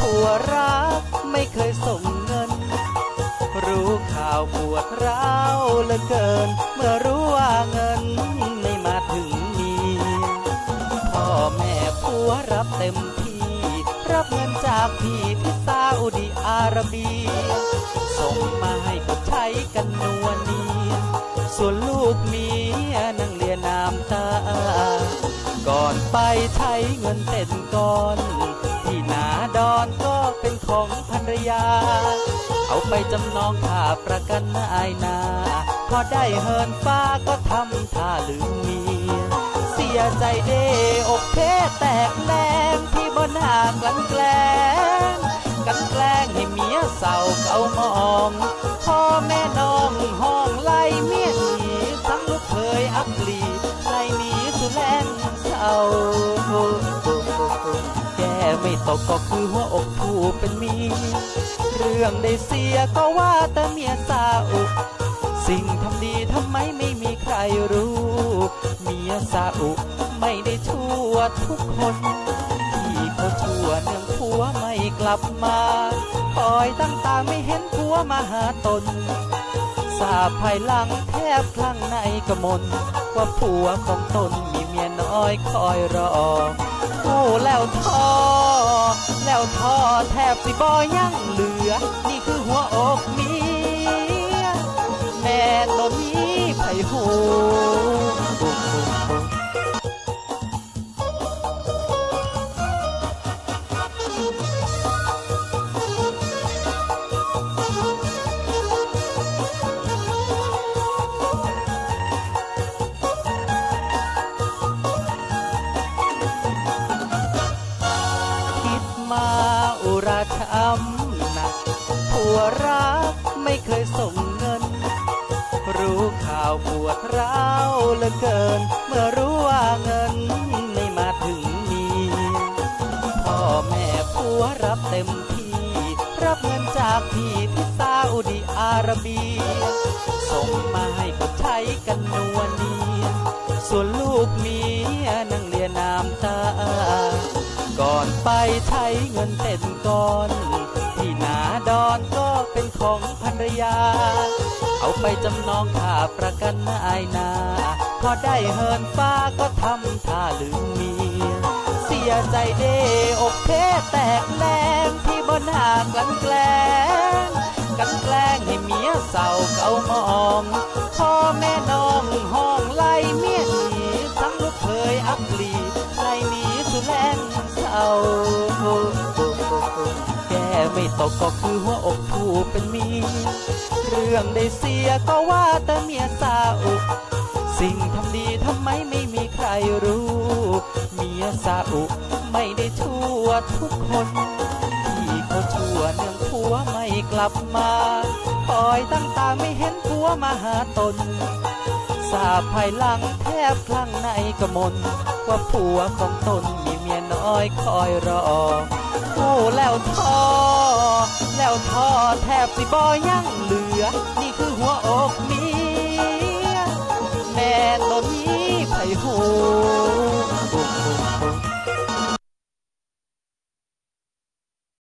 ผัวรักไม่เคยส่งเงิน รู้ข่าวปวดร้าวเหลือเกิน เมื่อรู้ว่าเงินไม่มาถึงมีพ่อแม่ผัวรับเต็มที่ รับเงินจากพี่ที่ซาอุดิอาระเบียส่งมา ก่อนไปใช้เงินเต็นก่อนที่นาดอนก็เป็นของภรรยา เอาไปจำนองค่าประกันนายนา พอได้เฮินฟ้าก็ทำท่าลืมเมีย เสียใจเด้อกเพแตกแรงที่บนหากลันแกล้งกันแกล้งให้เมียเศร้าเก่ามองพ่อแม่น ไม่ตกก็คือหัวอกผู้เป็นมี เรื่องได้เสียก็ว่าแต่เมียสาอุสิ่งทำดีทำไมไม่มีใครรู้ เมียซาอุไม่ได้ชั่วทุกคนที่เขาชั่วเนื่องผัวไม่กลับมาคอยตั้งตาไม่เห็นผัวมาหาตนทราบภายหลังแทบคลั่งในกระมนว่าผัวของตนมีเมียน้อยคอยรอ กู้แล้วท้อแล้วท้อแทบสิบอยังเหลือ นี่คือหัวอกเมียแม่ตัวนี้ไผหู วรักไม่เคยส่งเงิน รู้ข่าวปวดร้าวเหลือเกิน เมื่อรู้ว่าเงินไม่มาถึงมีพ่อแม่ผัวรับเต็มที่ รับเงินจากพี่ที่ซาอุดิอาระเบียส่งมาให้ก็ใช้กันนัวนีส่วนลูกเมียนั่งเลียน้ำตา ก่อนไปใช้เงินเต็นก่อน ของภรรยา เอาไปจำนองค่าประกันนายนา พอได้เฮินฟ้าก็ทำท่าลืมเมีย เสียใจเด้อกเพแตกแรงที่บนหากลันแกล้งกันแกล้งให้เมียเศร้าเก่ามองพ่อแม่น้องห้องไล่เมียหนีทั้งลูกเคยอักลีไล่หนีสุแลงเศร้า ไม่ตกก็คือหัวอกผู้เป็นเมียเรื่องได้เสียก็ว่าแต่เมียสาอุสิ่งทำดีทำไมไม่มีใครรู้ เมียซาอุไม่ได้ชั่วทุกคนที่เขาชั่วเนื่องผัวไม่กลับมาคอยตั้งตาไม่เห็นผัวมาหาตนทราภายหลังแทบคลั่งในกมนว่าผัวของตนมีเมียน้อยคอยรอโอ้แล้วท้อ แล้วท้อแทบสิบอยังเหลือ นี่คือหัวอกเมียแม่ตนนี้ไผหู